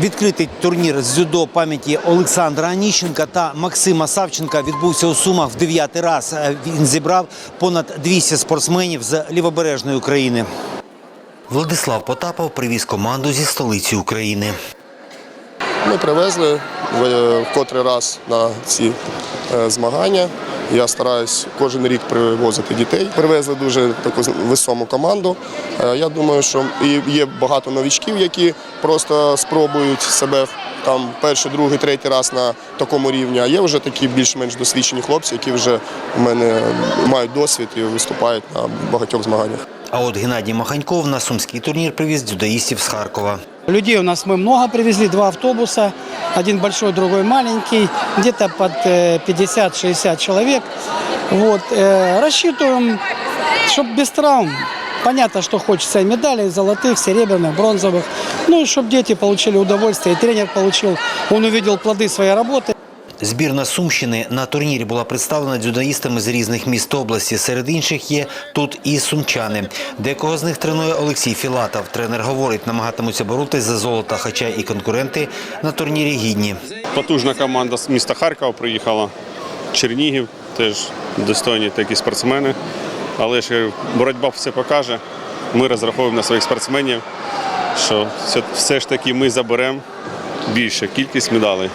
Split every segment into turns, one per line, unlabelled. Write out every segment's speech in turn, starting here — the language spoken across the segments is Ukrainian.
Відкритий турнір з дзюдо пам'яті Олександра Аніщенка та Максима Савченка відбувся у Сумах в дев'ятий раз. Е, Він зібрав понад 200 спортсменів з лівобережної України. Владислав Потапов привіз команду зі столиці України.
Ми привезли в в котрий раз на ці е, змагання. Я стараюсь кожен рік привозити дітей. Привезли дуже таку весому команду. Е, Я думаю, що є багато новічків, які просто спробують себе там перший, другий, третій раз на такому рівні. А є вже такі більш-менш досвідчені хлопці, які вже в мене мають досвід і виступають на багатьох змаганнях.
А от Геннадій Маханьков на сумський турнір привіз дзюдоїстів з Харкова.
Людей у нас мы много привезли, два автобуса, один большой, другой маленький, где-то под э, 50-60 человек. Вот, э, рассчитываем, чтобы без травм. Понятно, что хочется и медалей, золотых, серебряных, бронзовых. Ну и чтобы дети получили удовольствие, и тренер получил, он увидел плоды своей работы.
Збірна Сумщини на турнірі була представлена дзюдоїстами з різних міст області. Серед інших є тут і сумчани. Декого з них тренує Олексій Філатов. Тренер говорить, намагатимуться боротись за золото, хоча і конкуренти на турнірі гідні.
Потужна команда з міста Харкова приїхала. Чернігів теж достойні такі спортсмени. Але ж е, боротьба все покаже. Ми розраховуємо на своїх спортсменів, що все, ж таки ми заберемо більшу кількість медалей.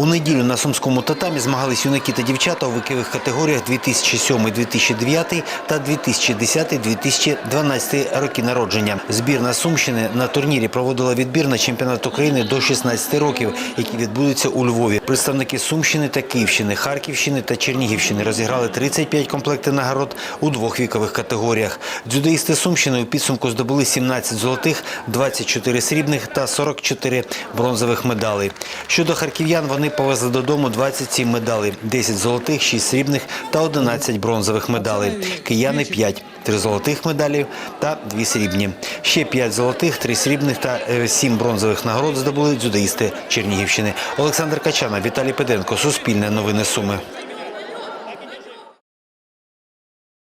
У неділю на сумському татамі змагались юнаки та дівчата у вікових категоріях 2007-2009 та 2010-2012 роки народження. Збірна Сумщини на турнірі проводила відбір на чемпіонат України до 16 років, який відбудеться у Львові. Представники Сумщини та Київщини, Харківщини та Чернігівщини розіграли 35 комплектів нагород у двох вікових категоріях. Дзюдоїсти Сумщини у підсумку здобули 17 золотих, 24 срібних та 44 бронзових медалей. Щодо харків'ян, вони повезли додому 27 медалей, 10 золотих, 6 срібних та 11 бронзових медалей. Кияни 5, 3 золотих медалів та 2 срібні. Ще 5 золотих, 3 срібних та 7 бронзових нагород здобули дзюдоїсти Чернігівщини. Олександр Качана, Віталій Педенко, Суспільне новини Суми.